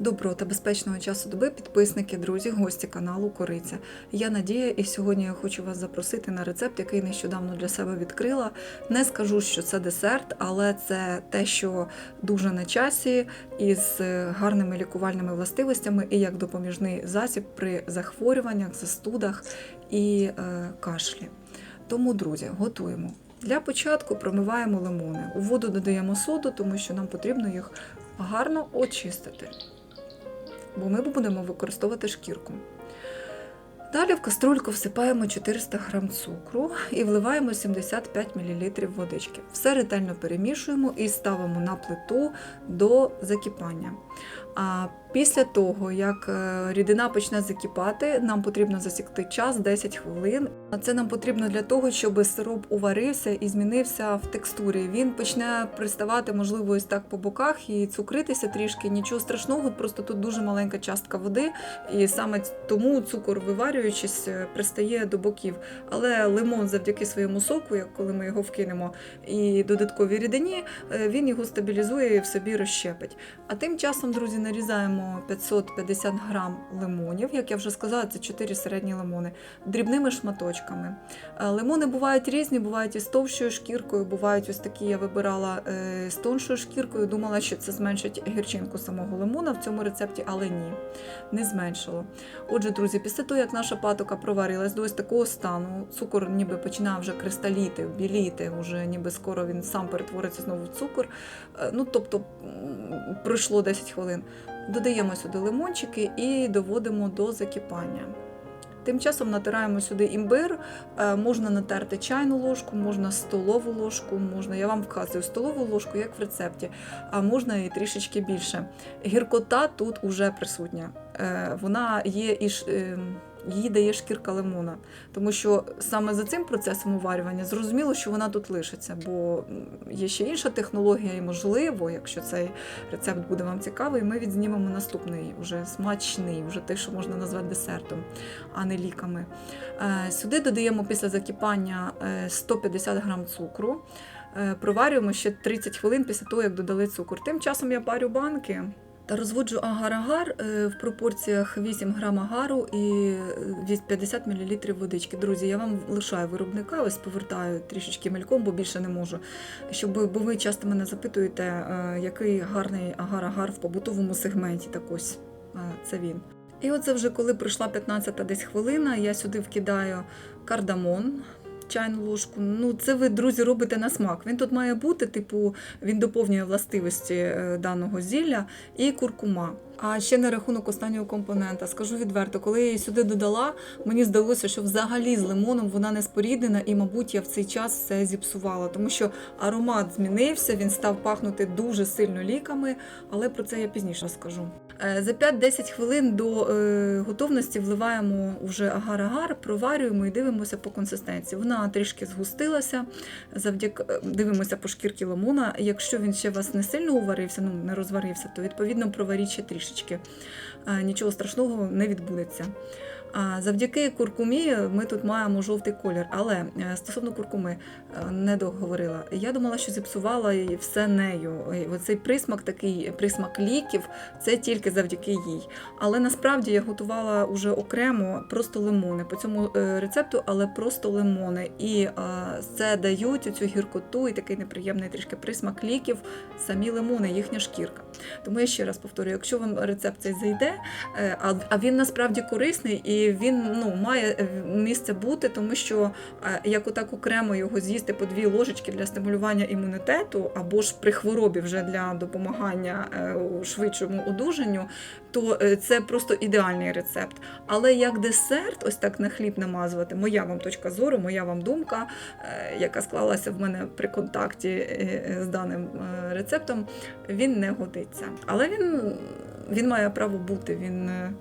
Доброго та безпечного часу доби, підписники, друзі, гості каналу Кориця. Я Надія, і сьогодні я хочу вас запросити на рецепт, який нещодавно для себе відкрила. Не скажу, що це десерт, але це те, що дуже на часі, із гарними лікувальними властивостями і як допоміжний засіб при захворюваннях, застудах і е, кашлі. Тому, друзі, готуємо. Для початку промиваємо лимони. У воду додаємо соду, тому що нам потрібно їх гарно очистити бо ми будемо використовувати шкірку. Далі в каструльку всипаємо 400 г цукру і вливаємо 75 мл водички. Все ретельно перемішуємо і ставимо на плиту до закипання. А після того, як е, рідина почне закипати, нам потрібно засікти час 10 хвилин. Це нам потрібно для того, щоб сироп уварився і змінився в текстурі. Він почне приставати, можливо, ось так по боках і цукритися трішки. Нічого страшного, просто тут дуже маленька частка води, і саме тому цукор, виварюючись, е, пристає до боків. Але лимон, завдяки своєму соку, як коли ми його вкинемо, і додатковій рідині, е, він його стабілізує і в собі розщепить. А тим часом, друзі, нарізаємо 550 грам лимонів. Як я вже сказала, це 4 середні лимони, дрібними шматочками. Е, Лимони бувають різні, бувають із товщою шкіркою, бувають ось такі, я вибирала з тоншою шкіркою. Думала, що це зменшить гірчинку самого лимона в цьому рецепті, але ні, не зменшило. Отже, друзі, після того, як наша патока проварилась до ось такого стану, цукор ніби починає вже кристаліти, біліти, вже ніби скоро він сам перетвориться знову в цукор. Е, Ну, тобто пройшло 10 хвилин. Додаємо сюди лимончики і доводимо до закипання. Тим часом натираємо сюди імбир, Е, можна натерти чайну ложку, можна столову ложку, можна, я вам вказую столову ложку, як в рецепті, а можна і трішечки більше. Гіркота тут уже присутня. Е, Вона є і е, її дає шкірка лимона. Тому що саме за цим процесом уварювання зрозуміло, що вона тут лишиться, бо є ще інша технологія, і можливо, якщо цей рецепт буде вам цікавий, ми відзнімемо наступний, вже смачний, вже те, що можна назвати десертом, а не ліками. Е, Сюди додаємо після закипання е, 150 грам цукру. Е, Проварюємо ще 30 хвилин після того, як додали цукор. Тим часом я парю банки. Та розводжу агар-агар е, в пропорціях 8 грам агару і е, 50 мл водички. Друзі, я вам лишаю виробника, ось повертаю трішечки мельком, бо більше не можу. Щоб, бо ви часто мене запитуєте, е, який гарний агар-агар в побутовому сегменті. Так ось е, це він. І оце вже коли пройшла 15 десь хвилина, я сюди вкидаю кардамон. Чайну ложку. Ну, це ви, друзі, робите на смак. Він тут має бути, типу, він доповнює властивості е, даного зілля і куркума. А ще на рахунок останнього компонента, скажу відверто, коли я її сюди додала, мені здалося, що взагалі з лимоном вона не споріднена, і, мабуть, я в цей час все зіпсувала, тому що аромат змінився, він став пахнути дуже сильно ліками, але про це я пізніше скажу. Е, За 5-10 хвилин до е, готовності вливаємо вже агар-агар, проварюємо і дивимося по консистенції. Вона трішки згустилася, завдяки е, дивимося по шкірці лимона. Якщо він ще вас не сильно уварився, ну не розварився, то відповідно проваріть ще трішечки. Е, Нічого страшного не відбудеться. Завдяки куркумі ми тут маємо жовтий колір. Але е, стосовно куркуми е, не договорила. Я думала, що зіпсувала все нею. Оцей присмак, такий присмак ліків, це тільки завдяки їй. Але насправді я готувала уже окремо просто лимони по цьому рецепту, але просто лимони. І це дають цю гіркоту і такий неприємний трішки присмак ліків, самі лимони, їхня шкірка. Тому я ще раз повторюю, якщо вам рецепт цей зайде, е, а, він насправді корисний і він ну, має е, місце бути, тому що е, як отак окремо його з'їсти по дві ложечки для стимулювання імунітету, або ж при хворобі вже для допомагання швидшому одужанню, то це просто ідеальний рецепт. Але як десерт, ось так на хліб намазувати, моя вам точка зору, моя вам думка, яка склалася в мене при контакті з даним рецептом, він не годиться. Але він, він має право бути. Він е,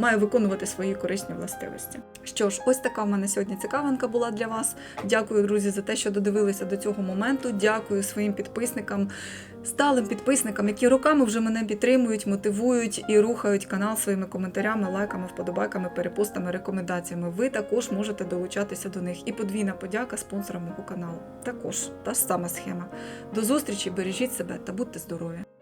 має виконувати свої корисні властивості. Що ж, ось така в мене сьогодні цікавинка була для вас. Дякую, друзі, за те, що додивилися до цього моменту. Дякую своїм підписникам, сталим підписникам, які роками вже мене підтримують, мотивують і рухають канал своїми коментарями, лайками, вподобайками, перепостами, рекомендаціями. Ви також можете долучатися до них. І подвійна подяка спонсорам мого каналу. Також та ж сама схема. До зустрічі, бережіть себе та будьте здорові!